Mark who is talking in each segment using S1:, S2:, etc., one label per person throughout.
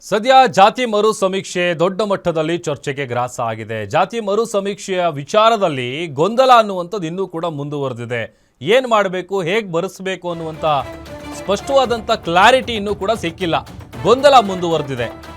S1: ಸದ್ಯ ಜಾತಿ ಮರು ಸಮೀಕ್ಷೆ ದೊಡ್ಡ ಮಟ್ಟದಲ್ಲಿ ಚರ್ಚೆಗೆ ಗ್ರಾಸ ಆಗಿದೆ. ಜಾತಿ ಮರು ಸಮೀಕ್ಷೆಯ ವಿಚಾರದಲ್ಲಿ ಗೊಂದಲ ಅನ್ನುವಂಥದ್ದು ಇನ್ನೂ ಕೂಡ ಮುಂದುವರೆದಿದೆ. ಏನು ಮಾಡಬೇಕು, ಹೇಗೆ ಬರೆಸಬೇಕು ಅನ್ನುವಂಥ ಸ್ಪಷ್ಟವಾದಂಥ ಕ್ಲಾರಿಟಿ ಇನ್ನೂ ಕೂಡ ಸಿಕ್ಕಿಲ್ಲ. ಗೊಂದಲ ಮುಂದುವರೆದಿದೆ.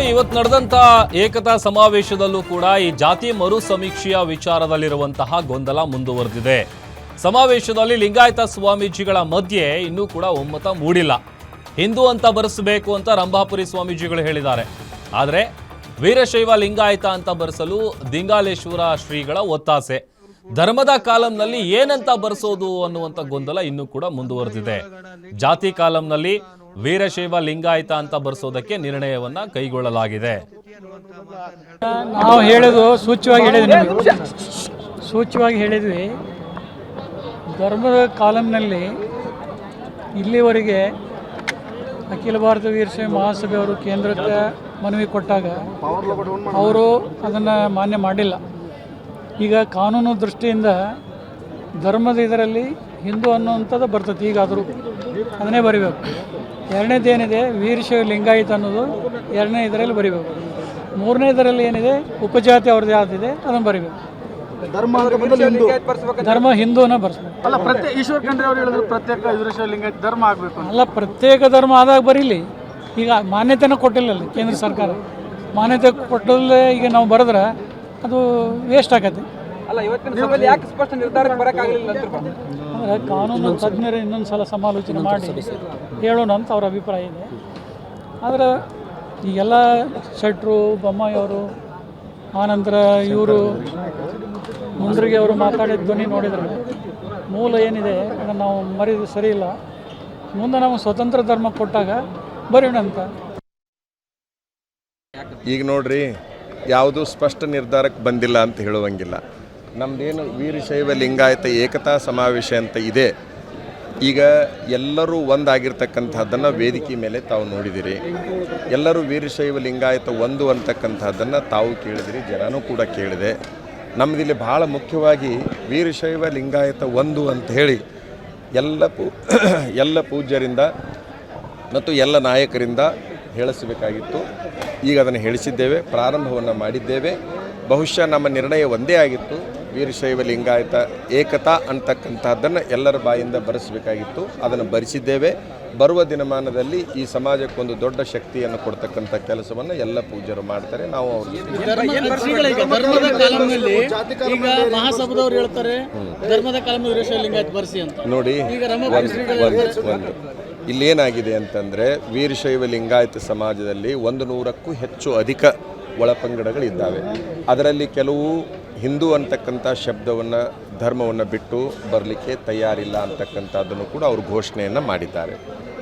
S1: ನೋಡಿ, ಇವತ್ತು ನಡೆದಂತ ಏಕತಾ ಸಮಾವೇಶದಲ್ಲೂ ಕೂಡ ಈ ಜಾತಿ ಮರು ಸಮೀಕ್ಷೆಯ ವಿಚಾರದಲ್ಲಿರುವಂತಹ ಗೊಂದಲ ಮುಂದುವರೆದಿದೆ. ಸಮಾವೇಶದಲ್ಲಿ ಲಿಂಗಾಯತ ಸ್ವಾಮೀಜಿಗಳ ಮಧ್ಯೆ ಇನ್ನೂ ಕೂಡ ಒಮ್ಮತ ಮೂಡಿಲ್ಲ. ಹಿಂದೂ ಅಂತ ಬರೆಸಬೇಕು ಅಂತ ರಂಭಾಪುರಿ ಸ್ವಾಮೀಜಿಗಳು ಹೇಳಿದ್ದಾರೆ. ಆದರೆ, ವೀರಶೈವ ಲಿಂಗಾಯತ ಅಂತ ಬರೆಸಲು ದಿಂಗಾಲೇಶ್ವರ ಶ್ರೀಗಳ ಒತ್ತಾಸೆ. ಧರ್ಮದ ಕಾಲಂನಲ್ಲಿ ಏನಂತ ಬರೆಸೋದು ಅನ್ನುವಂಥ ಗೊಂದಲ ಇನ್ನೂ ಕೂಡ ಮುಂದುವರೆದಿದೆ. ಜಾತಿ ಕಾಲಂನಲ್ಲಿ ವೀರಶೈವ ಲಿಂಗಾಯತ ಅಂತ ಬರೆಸೋದಕ್ಕೆ ನಿರ್ಣಯವನ್ನ ಕೈಗೊಳ್ಳಲಾಗಿದೆ.
S2: ನಾವು ಹೇಳೋದು ಸೂಚ್ಯವಾಗಿ ಹೇಳಿದ್ವಿ ಸೂಚ್ಯವಾಗಿ ಹೇಳಿದ್ವಿ. ಧರ್ಮದ ಕಾಲಂನಲ್ಲಿ ಇಲ್ಲಿವರೆಗೆ ಅಖಿಲ ಭಾರತ ವೀರಶೈವ ಮಹಾಸಭೆ ಅವರು ಕೇಂದ್ರಕ್ಕೆ ಮನವಿ ಕೊಟ್ಟಾಗ ಅವರು ಅದನ್ನು ಮಾನ್ಯ ಮಾಡಿಲ್ಲ. ಈಗ ಕಾನೂನು ದೃಷ್ಟಿಯಿಂದ ಧರ್ಮದ ಇದರಲ್ಲಿ ಹಿಂದೂ ಅನ್ನುವಂಥದ್ದು ಬರ್ತದೆ. ಈಗಾದರೂ ಅದನ್ನೇ ಬರಿಬೇಕು. ಎರಡನೇದೇನಿದೆ ವೀರಶೈವ ಲಿಂಗಾಯಿತ ಅನ್ನೋದು ಎರಡನೇ ಇದರಲ್ಲಿ ಬರಿಬೇಕು. ಮೂರನೇ ಇದರಲ್ಲಿ ಏನಿದೆ ಉಪಜಾತಿ ಅವ್ರದ್ದು ಯಾವ್ದಿದೆ ಅದನ್ನು ಬರಿಬೇಕು.
S3: ಧರ್ಮ
S2: ಧರ್ಮ ಹಿಂದೂನ ಬರ್ಸ್ಬೇಕು.
S3: ಅಲ್ಲ ಪ್ರತ್ಯೇಕ ಈಶ್ವರ್ ಖಂಡ್ರೆ ಅವ್ರು ಹೇಳಿದ್ರು ಪ್ರತ್ಯೇಕ ವೀರಶೈವ ಲಿಂಗಾಯತ ಧರ್ಮ ಆಗಬೇಕು
S2: ಅಲ್ಲ ಪ್ರತ್ಯೇಕ ಧರ್ಮ ಆದಾಗ ಬರೀಲಿ. ಈಗ ಮಾನ್ಯತೆನ ಕೊಟ್ಟಿಲ್ಲ ಅಲ್ಲಿ ಕೇಂದ್ರ ಸರ್ಕಾರ. ಮಾನ್ಯತೆ ಕೊಟ್ಟಲ್ಲೇ ಈಗ ನಾವು ಬರೆದ್ರೆ ಅದು ವೇಸ್ಟ್ ಆಗತ್ತೆ
S4: ಅಲ್ಲ ಇವತ್ತಿನ ಯಾಕೆ ಸ್ಪಷ್ಟ ನಿರ್ಧಾರಕ್ಕೆ ಬರಕ್ಕಾಗಲಿಲ್ಲ ಅಂತ
S2: ಅಂದರೆ ಕಾನೂನು ತಜ್ಞರ ಇನ್ನೊಂದು ಸಲ ಸಮಾಲೋಚನೆ ಮಾಡಿ. ಹೇಳೋಣ ಅಂತ ಅವ್ರ ಅಭಿಪ್ರಾಯ ಇದೆ. ಆದರೆ ಈಗೆಲ್ಲ ಶೆಟ್ರು ಬೊಮ್ಮಾಯಿಯವರು ಆನಂತರ ಇವರು ಮುಂಡ್ರಿಗೆ ಅವರು ಮಾತಾಡಿದ ಧ್ವನಿ ನೋಡಿದರೆ ಮೂಲ ಏನಿದೆ ಅದನ್ನು ನಾವು ಮರೆಯೋದು ಸರಿ ಇಲ್ಲ ಮುಂದೆ ನಾವು ಸ್ವತಂತ್ರ ಧರ್ಮ ಕೊಟ್ಟಾಗ ಬರೋಣ ಅಂತ.
S5: ಈಗ ನೋಡ್ರಿ, ಯಾವುದು ಸ್ಪಷ್ಟ ನಿರ್ಧಾರಕ್ಕೆ ಬಂದಿಲ್ಲ ಅಂತ ಹೇಳುವಂಗಿಲ್ಲ. ನಮ್ಮದೇನು ವೀರಶೈವ ಲಿಂಗಾಯತ ಏಕತಾ ಸಮಾವೇಶ ಅಂತ ಇದೆ. ಈಗ ಎಲ್ಲರೂ ಒಂದಾಗಿರ್ತಕ್ಕಂಥದ್ದನ್ನು ವೇದಿಕೆ ಮೇಲೆ ತಾವು ನೋಡಿದಿರಿ. ಎಲ್ಲರೂ ವೀರಶೈವ ಲಿಂಗಾಯತ ಒಂದು ಅಂತಕ್ಕಂಥದ್ದನ್ನು ತಾವು ಕೇಳಿದಿರಿ, ಜನನೂ ಕೂಡ ಕೇಳಿದೆ. ನಮ್ಮದಿಲ್ಲಿ ಭಾಳ ಮುಖ್ಯವಾಗಿ ವೀರಶೈವ ಲಿಂಗಾಯತ ಒಂದು ಅಂತ ಹೇಳಿ ಎಲ್ಲ ಪೂ, ಎಲ್ಲ ಪೂಜ್ಯರಿಂದ ಮತ್ತು ಎಲ್ಲ ನಾಯಕರಿಂದ ಹೇಳಿಸಬೇಕಾಗಿತ್ತು. ಈಗ ಅದನ್ನು ಹೇಳಿಸಿದ್ದೇವೆ, ಪ್ರಾರಂಭವನ್ನು ಮಾಡಿದ್ದೇವೆ. ಬಹುಶಃ ನಮ್ಮ ನಿರ್ಣಯ ಒಂದೇ ಆಗಿತ್ತು. ವೀರಶೈವ ಲಿಂಗಾಯತ ಏಕತಾ ಅಂತಕ್ಕಂಥದ್ದನ್ನು ಎಲ್ಲರ ಬಾಯಿಂದ ಬರೆಸಬೇಕಾಗಿತ್ತು. ಅದನ್ನು ಬರೆಸಿದ್ದೇವೆ. ಬರುವ ದಿನಮಾನದಲ್ಲಿ ಈ ಸಮಾಜಕ್ಕೊಂದು ದೊಡ್ಡ ಶಕ್ತಿಯನ್ನು ಕೊಡ್ತಕ್ಕಂಥ ಕೆಲಸವನ್ನು ಎಲ್ಲ ಪೂಜ್ಯರು ಮಾಡ್ತಾರೆ. ನಾವು ಅವ್ರಿಗೆ
S2: ಧರ್ಮದ ಕಾಲಂನಲ್ಲಿ ಈಗ. ಮಹಾಸಭದವ್ರು ಹೇಳ್ತಾರೆ ಧರ್ಮದ ಕಾಲಂ ವೀರಶೈವ ಲಿಂಗಾಯತ್ ಬರ್ಸಿ ಅಂತ.
S5: ನೋಡಿ ಇಲ್ಲೇನಾಗಿದೆ ಅಂತಂದರೆ ವೀರಶೈವ ಲಿಂಗಾಯತ ಸಮಾಜದಲ್ಲಿ ಒಂದು ನೂರಕ್ಕೂ ಹೆಚ್ಚು ಅಧಿಕ ಒಳಪಂಗಡಗಳಿದ್ದಾವೆ. ಅದರಲ್ಲಿ ಕೆಲವು ಹಿಂದೂ ಅಂತಕ್ಕಂಥ ಶಬ್ದವನ್ನು, ಧರ್ಮವನ್ನು ಬಿಟ್ಟು ಬರಲಿಕ್ಕೆ ತಯಾರಿಲ್ಲ ಅಂತಕ್ಕಂಥದ್ದನ್ನು ಕೂಡ ಅವರು ಘೋಷಣೆಯನ್ನು ಮಾಡಿದ್ದಾರೆ.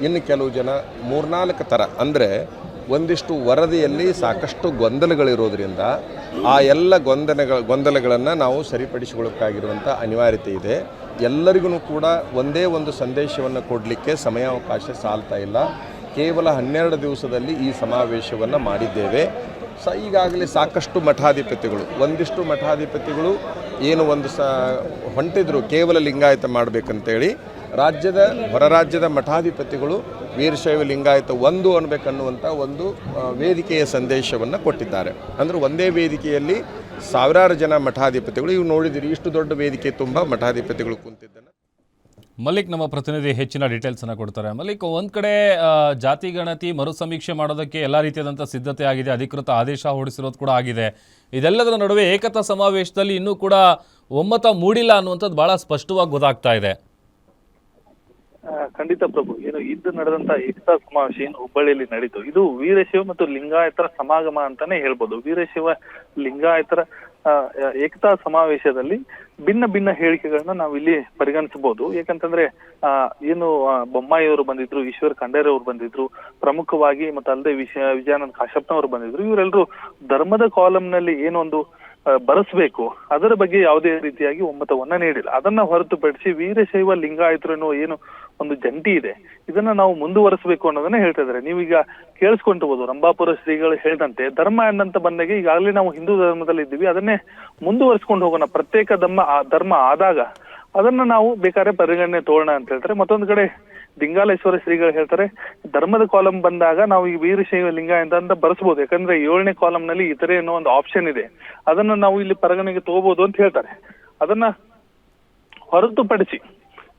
S5: ಇನ್ನು ಕೆಲವು ಜನ ಮೂರ್ನಾಲ್ಕು ಥರ, ಅಂದರೆ ಒಂದಿಷ್ಟು ವರದಿಯಲ್ಲಿ ಸಾಕಷ್ಟು ಗೊಂದಲಗಳಿರೋದ್ರಿಂದ ಆ ಎಲ್ಲ ಗೊಂದಲಗಳ ಗೊಂದಲಗಳನ್ನು ನಾವು ಸರಿಪಡಿಸಿಕೊಳ್ಳೋಕ್ಕಾಗಿರುವಂಥ ಅನಿವಾರ್ಯತೆ ಇದೆ. ಎಲ್ಲರಿಗೂ ಕೂಡ ಒಂದೇ ಒಂದು ಸಂದೇಶವನ್ನು ಕೊಡಲಿಕ್ಕೆ ಸಮಯಾವಕಾಶ ಸಾಲ್ತಾ ಇಲ್ಲ. ಕೇವಲ ಹನ್ನೆರಡು ದಿವಸದಲ್ಲಿ ಈ ಸಮಾವೇಶವನ್ನು ಮಾಡಿದ್ದೇವೆ. ಸ, ಈಗಾಗಲೇ ಸಾಕಷ್ಟು ಮಠಾಧಿಪತಿಗಳು, ಒಂದಿಷ್ಟು ಮಠಾಧಿಪತಿಗಳು ಏನು ಒಂದು ಸ, ಹೊಂಟಿದ್ರು, ಕೇವಲ ಲಿಂಗಾಯತ ಮಾಡಬೇಕಂತೇಳಿ. ರಾಜ್ಯದ ಹೊರ ರಾಜ್ಯದ ಮಠಾಧಿಪತಿಗಳು ವೀರಶೈವ ಲಿಂಗಾಯತ ಒಂದು ಅನ್ಬೇಕನ್ನುವಂಥ ಒಂದು ವೇದಿಕೆಯ ಸಂದೇಶವನ್ನು ಕೊಟ್ಟಿದ್ದಾರೆ. ಅಂದರೆ ಒಂದೇ ವೇದಿಕೆಯಲ್ಲಿ ಸಾವಿರಾರು ಜನ ಮಠಾಧಿಪತಿಗಳು ಇವು ನೋಡಿದಿರಿ, ಇಷ್ಟು ದೊಡ್ಡ ವೇದಿಕೆ ತುಂಬ ಮಠಾಧಿಪತಿಗಳು ಕುಂತಿದ್ದನ್ನು
S1: ಮಲ್ಲಿಕ್ ನಮ್ಮ ಪ್ರತಿನಿಧಿ ಹೆಚ್ಚಿನ ಡೀಟೇಲ್ಸ್ ಅನ್ನ ಕೊಡ್ತಾರೆ. ಮಲ್ಲಿಕ್ ಒಂದ್ ಕಡೆ ಜಾತಿ ಗಣತಿ ಮರು ಸಮೀಕ್ಷೆ ಮಾಡೋದಕ್ಕೆ ಎಲ್ಲ ರೀತಿಯಾದಂಥ ಸಿದ್ಧತೆ ಆಗಿದೆ, ಅಧಿಕೃತ ಆದೇಶ ಹೊರಡಿಸಿರೋದು ಕೂಡ ಆಗಿದೆ. ಇದೆಲ್ಲದರ ನಡುವೆ ಏಕತಾ ಸಮಾವೇಶದಲ್ಲಿ ಇನ್ನೂ ಕೂಡ ಒಮ್ಮತ ಮೂಡಿಲ್ಲ ಅನ್ನುವಂಥದ್ದು ಬಹಳ ಸ್ಪಷ್ಟವಾಗಿ ಗೊತ್ತಾಗ್ತಾ ಇದೆ.
S6: ಖಂಡಿತ ಪ್ರಭು. ಏನು, ಇದ್ದು ನಡೆದಂತ ಏಕತಾ ಸಮಾವೇಶ ಏನು ಹುಬ್ಬಳ್ಳಿಯಲ್ಲಿ ನಡೀತು. ಇದು ವೀರಶೈವ ಮತ್ತು ಲಿಂಗಾಯತರ ಸಮಾಗಮ ಅಂತಾನೆ ಹೇಳ್ಬೋದು. ವೀರಶಿವ, ಲಿಂಗಾಯತರ ಏಕತಾ ಸಮಾವೇಶದಲ್ಲಿ ಭಿನ್ನ ಭಿನ್ನ ಹೇಳಿಕೆಗಳನ್ನ ನಾವು ಇಲ್ಲಿ ಪರಿಗಣಿಸಬಹುದು. ಯಾಕಂತಂದ್ರೆ ಆ, ಏನು ಬೊಮ್ಮಾಯಿ ಬೊಮ್ಮಾಯಿಯವರು ಬಂದಿದ್ರು ಈಶ್ವರ್ ಖಂಡೇರಿ ಅವರು ಬಂದಿದ್ರು ಪ್ರಮುಖವಾಗಿ ಮತ್ತೆ ಅಲ್ಲದೆ ವಿಷಯ ವಿಜಯಾನಂದ ಕಾಶಪ್ಪನವರು ಬಂದಿದ್ರು ಇವರೆಲ್ಲರೂ ಧರ್ಮದ ಕಾಲಂನಲ್ಲಿ ಏನೊಂದು ಬರೆಸಬೇಕು ಅದರ ಬಗ್ಗೆ ಯಾವುದೇ ರೀತಿಯಾಗಿ ಒಮ್ಮತವನ್ನ ನೀಡಿಲ್ಲ. ಅದನ್ನ ಹೊರತುಪಡಿಸಿ ವೀರಶೈವ ಲಿಂಗಾಯತರು ಎನ್ನುವ ಏನು ಒಂದು ಜಂಟಿ ಇದೆ. ಇದನ್ನ ನಾವು ಮುಂದುವರಿಸಬೇಕು ಅನ್ನೋದನ್ನ ಹೇಳ್ತಾ ಇದ್ದಾರೆ. ನೀವೀಗ ಕೇಳಿಸ್ಕೊಂಡಿರ್ಬೋದು ರಂಭಾಪುರ ಶ್ರೀಗಳು ಹೇಳಿದಂತೆ ಧರ್ಮ ಅನ್ನಂತ ಬಂದಾಗ ಈಗಾಗಲೇ ನಾವು ಹಿಂದೂ ಧರ್ಮದಲ್ಲಿ ಇದ್ದೀವಿ. ಅದನ್ನೇ ಮುಂದುವರಿಸ್ಕೊಂಡು ಹೋಗೋಣ. ಪ್ರತ್ಯೇಕ ಧರ್ಮ ಧರ್ಮ ಆದಾಗ ಅದನ್ನ ನಾವು ಬೇಕಾದ್ರೆ ಪರಿಗಣನೆ ತೋರಣ ಅಂತ ಹೇಳ್ತಾರೆ. ಮತ್ತೊಂದು ಕಡೆ ದಿಂಗಾಲೇಶ್ವರ ಶ್ರೀಗಳು ಹೇಳ್ತಾರೆ, ಧರ್ಮದ ಕಾಲಂ ಬಂದಾಗ ನಾವು ಈ ವೀರಶೈವ ಲಿಂಗ ಅಂತ ಅಂತ ಬರೆಸಬಹುದು ಯಾಕಂದ್ರೆ ಏಳನೇ ಕಾಲಂನಲ್ಲಿ ಇತರೆ ಅನ್ನೋ ಒಂದು ಆಪ್ಷನ್ ಇದೆ. ಅದನ್ನ ನಾವು ಇಲ್ಲಿ ಪರಿಗಣನೆಗೆ ತಗೋಬಹುದು ಅಂತ ಹೇಳ್ತಾರೆ. ಅದನ್ನ ಹೊರತುಪಡಿಸಿ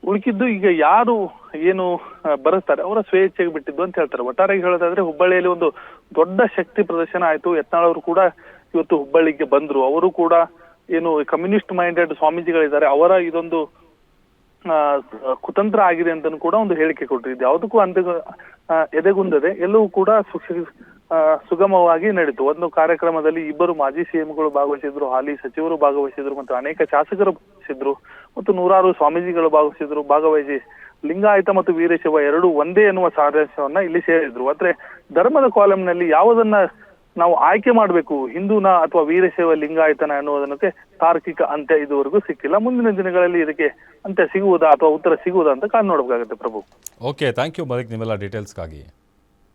S6: ಉಳಿಕಿದ್ದು ಈಗ ಯಾರು ಏನು ಬರುತ್ತಾರೆ ಅವರ ಸ್ವೇಚ್ಛೆಗೆ ಬಿಟ್ಟಿದ್ದು ಅಂತ ಹೇಳ್ತಾರೆ. ಒಟ್ಟಾರೆಗೆ ಹೇಳೋದಾದ್ರೆ ಹುಬ್ಬಳ್ಳಿಯಲ್ಲಿ ಒಂದು ದೊಡ್ಡ ಶಕ್ತಿ ಪ್ರದರ್ಶನ ಆಯ್ತು. ಯತ್ನಾಳ್ ಅವರು ಕೂಡ ಇವತ್ತು ಹುಬ್ಬಳ್ಳಿಗೆ ಬಂದ್ರು. ಅವರು ಕೂಡ ಏನು ಕಮ್ಯುನಿಸ್ಟ್ ಮೈಂಡೆಡ್ ಸ್ವಾಮೀಜಿಗಳಿದ್ದಾರೆ. ಅವರ ಇದೊಂದು ಕುತಂತ್ರ ಆಗಿದೆ ಅಂತನೂ ಕೂಡ ಒಂದು ಹೇಳಿಕೆ ಕೊಟ್ಟಿದ್ದೆ ಯಾವುದಕ್ಕೂ ಅಂತ ಎದೆಗುಂದದೆ. ಎಲ್ಲವೂ ಕೂಡ ಸುಗಮವಾಗಿ ನಡೀತು ಒಂದು ಕಾರ್ಯಕ್ರಮದಲ್ಲಿ ಇಬ್ಬರು ಮಾಜಿ ಸಿಎಂಗಳು ಭಾಗವಹಿಸಿದ್ರು, ಹಾಲಿ ಸಚಿವರು ಭಾಗವಹಿಸಿದ್ರು, ಮತ್ತು ಅನೇಕ ಶಾಸಕರು ಭಾಗವಹಿಸಿದ್ರು, ಮತ್ತು ನೂರಾರು ಸ್ವಾಮೀಜಿಗಳು ಭಾಗವಹಿಸಿದ್ರು, ಭಾಗವಹಿಸಿ ಲಿಂಗಾಯತ ಮತ್ತು ವೀರಶೈವ ಎರಡು ಒಂದೇ ಎನ್ನುವ ಸಾರಾಂಶವನ್ನ ಇಲ್ಲಿ ಸೇರಿದ್ರು. ಆದ್ರೆ ಧರ್ಮದ ಕಾಲಂನಲ್ಲಿ ಯಾವುದನ್ನ ನಾವು ಆಯ್ಕೆ ಮಾಡಬೇಕು, ಹಿಂದೂನ ಅಥವಾ ವೀರಶೈವ ಲಿಂಗಾಯತನ ಅನ್ನುವುದಕ್ಕೆ ತಾರ್ಕಿಕ ಅಂತ್ಯ ಇದುವರೆಗೂ ಸಿಕ್ಕಿಲ್ಲ. ಮುಂದಿನ ದಿನಗಳಲ್ಲಿ ಇದಕ್ಕೆ ಅಂತ್ಯ ಸಿಗುವುದಾ ಅಥವಾ ಉತ್ತರ ಸಿಗುವುದಾ ಅಂತ ಕಾಣ್ ನೋಡಬೇಕಾಗುತ್ತೆ Prabhu.
S1: Okay thank you Malik ನಿಮ್ಮೆಲ್ಲ ಡೀಟೇಲ್ಸ್ಗಾಗಿ